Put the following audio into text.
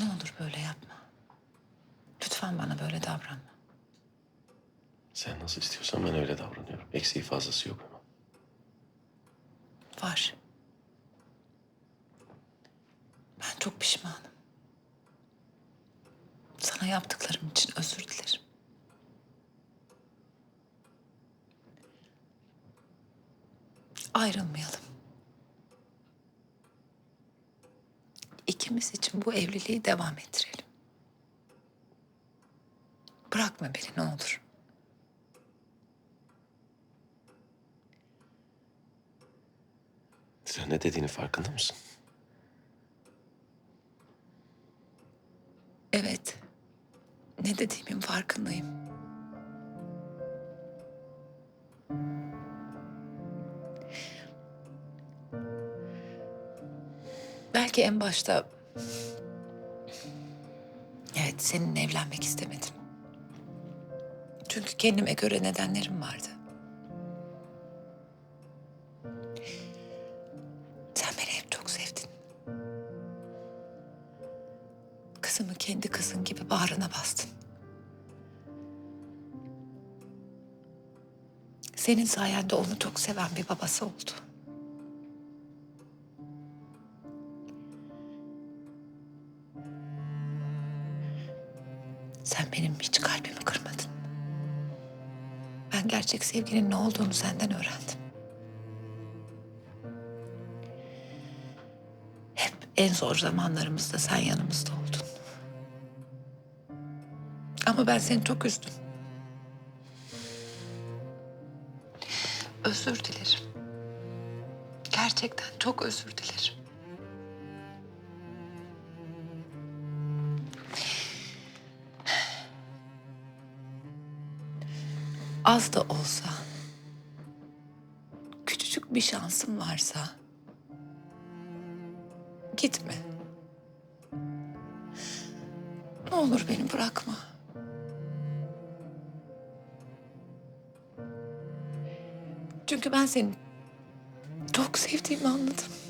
Ne olur böyle yapma. Lütfen bana böyle davranma. Sen nasıl istiyorsan ben öyle davranıyorum. Eksiği fazlası yok ama. Var. Ben çok pişmanım. Sana yaptıklarım için özür dilerim. Ayrılmayalım. İkimiz için bu evliliği devam ettirelim. Bırakma beni ne olur. Sen ne dediğini farkında mısın? Evet. Ne dediğimin farkındayım. Belki en başta... Evet, seninle evlenmek istemedim. Çünkü kendime göre nedenlerim vardı. Sen beni hep çok sevdin. Kızımı kendi kızın gibi bağrına bastın. Senin sayende onu çok seven bir babası oldu. Sen benim hiç kalbimi kırmadın. Ben gerçek sevginin ne olduğunu senden öğrendim. Hep en zor zamanlarımızda sen yanımızda oldun. Ama ben seni çok üzdüm. Özür dilerim. Gerçekten çok özür dilerim. Az da olsa, küçücük bir şansım varsa gitme. Ne olur beni bırakma. Çünkü ben seni çok sevdiğimi anladım.